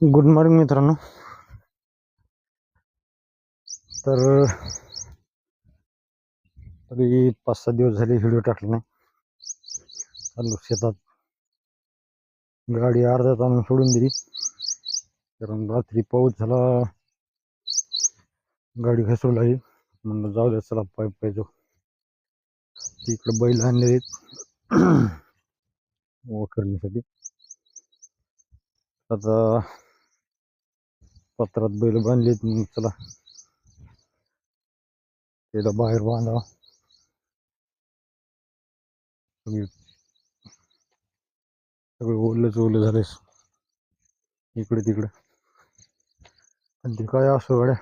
Good morning मित्रांनो. तर तरी पाच सहा दिवस झाले व्हिडिओ टाकले नाही. चालू शेतात. गाडी अर्धा ताण सोडून दिली. कारण रात्री पाऊस झाला. गाडी घसरू लागली. म्हणलं जाऊ द्या चला पाय पाय जाऊ इकडे बैल आणले आहेत. वखरणीसाठी आता पत्रात बैल बांधलेत मग चला. त्याला बाहेर बांधावा. सगळी सगळं ओलंच ओलं झालंय इकडे तिकडे. पण ते काय असो गाड्या?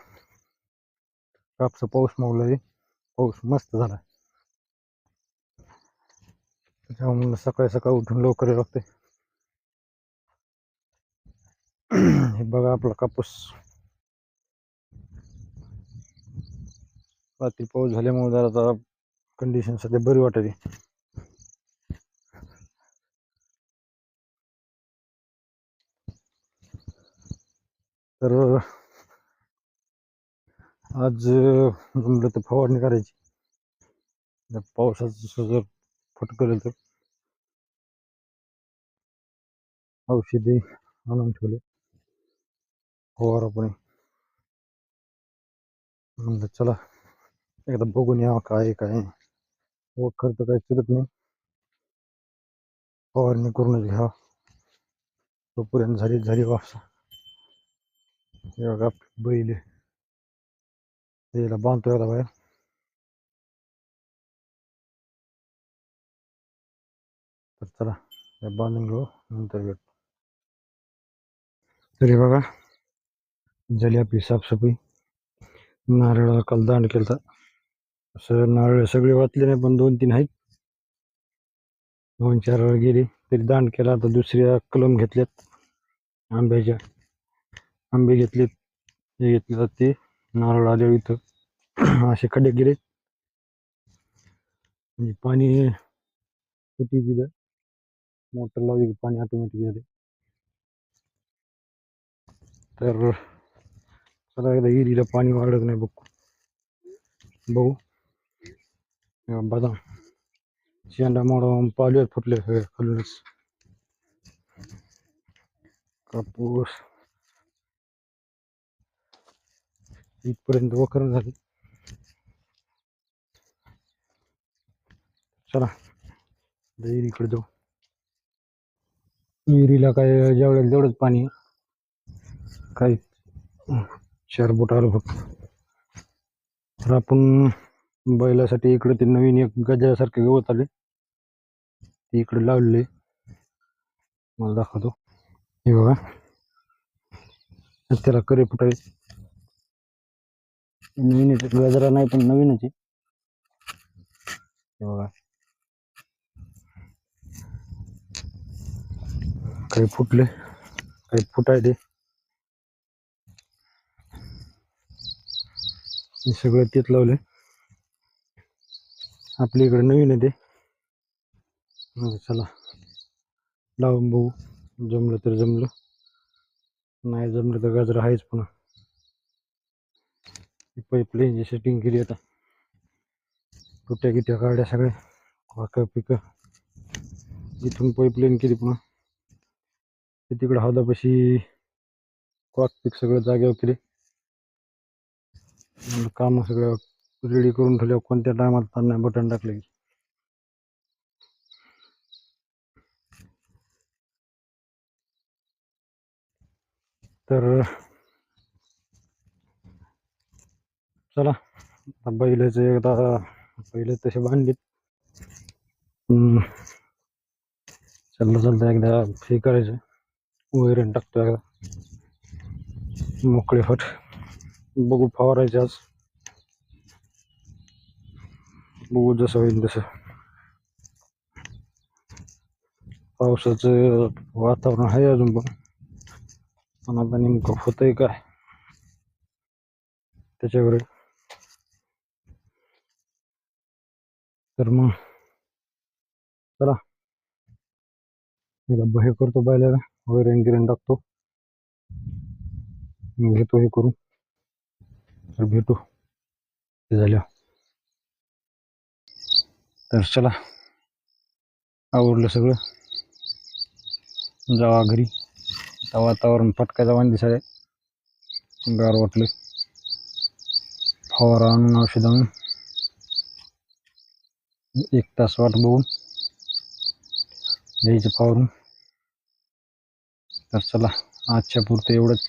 कापसा पाऊस मागला पाऊस मस्त झाला त्याच्यामुळे सकाळी सकाळी उठून लवकर लागते हे बघा आपला कापूस रात्री पाऊस झाल्यामुळे जरा आता कंडिशन सध्या बरी वाटते तर आज जमलं तर फवारणी करायची. पावसाचं जर फटकलं तर औषधी आणून ठेवले. फवारा पण म्हणलं चला एकदा बघून या काय काय व खर्च काही चिरत नाही। फवारणी करूनच घ्या तोपर्यंत झाली झाली वापसा। हे बघा बैल याला बांधतो याला बाहेर तर चला बांधून घेऊ नंतर भेट तरी बघा झाली आपली साफसफाई. नारळाला काल दांड केलता. असं नारळ सगळे वाचले नाही पण दोन तीन आहेत. दोन चार वेळ गेले तरी दांड केला. आता दुसऱ्या कलम घेतल्यात आंब्याच्या. आंबे घेतलेत हे घेतले ते. नारळ आले इथं असे खड्डे गेले. म्हणजे पाणी होती तिथं. मोटर लावली की पाणी ऑटोमॅटिक झाले तर चला एकदा विहिरीला पाणी वाढत नाही बघ. बघू. हे बदाम. शेंडा मोडा पालव्यात फुटले सगळे खालूनच. कापूस. इथपर्यंत वखरण झाली. चला. विहिरीकडे जाऊ. विहिरीला काय जेवढं तेवढंच पाणी काही चार बोट आलं फक्त. तर आपण बैलासाठी इकडे ते नवीन एक गजऱ्यासारखे गवत आले. ते इकडे लावले मला दाखवतो. हे बघा. त्याला करे फुटाय नवीन गजरा नाही पण नवीनच आहे हे बघा. काही फुटले. काही फुटायले. हे सगळं तेच लावलं आपल्या इकडे नवीन आहे ते. चला. लावून बघू. जमलं तर जमलं. नाही जमलं तर गाजर आहेच पुन्हा. पाईपलाईनची सेटिंग केली आता. तुट्या गिट्या काढ्या सगळ्या. वाकं पिकं. इथून पाईपलाईन केली पुन्हा. ते तिकडं हौदापाशी कॉक पीक सगळं जागेवर केले. काम सगळं रेडी करून ठेवल्यावर कोणत्या टायमात त्यांना बटन टाकले तर चला आता बैलाचे एकदा पहिले तसे बांधलेत. चालता चालता एकदा हे करायचं. वैरण टाकतो एकदा मोकळे फट. बघू फवारायचे आज. बघू जसं होईल तसं. पावसाचं वातावरण आहे अजून पण. पण आता नेमकं होतंय काय? त्याच्यावर तर मग चला. हे करतो बैलाला. वैरण गिरण टाकतो घेतो हे करू तर भेटू. ते तर चला. आवडलं सगळं. जावा घरी. आता वातावरण फटका वाण दिसाय गार वाटलं. फवारा आणून औषध आणून. एक तास वाट बघून. द्यायचं फवारून तर चला. आजच्या पुरतं एवढंच.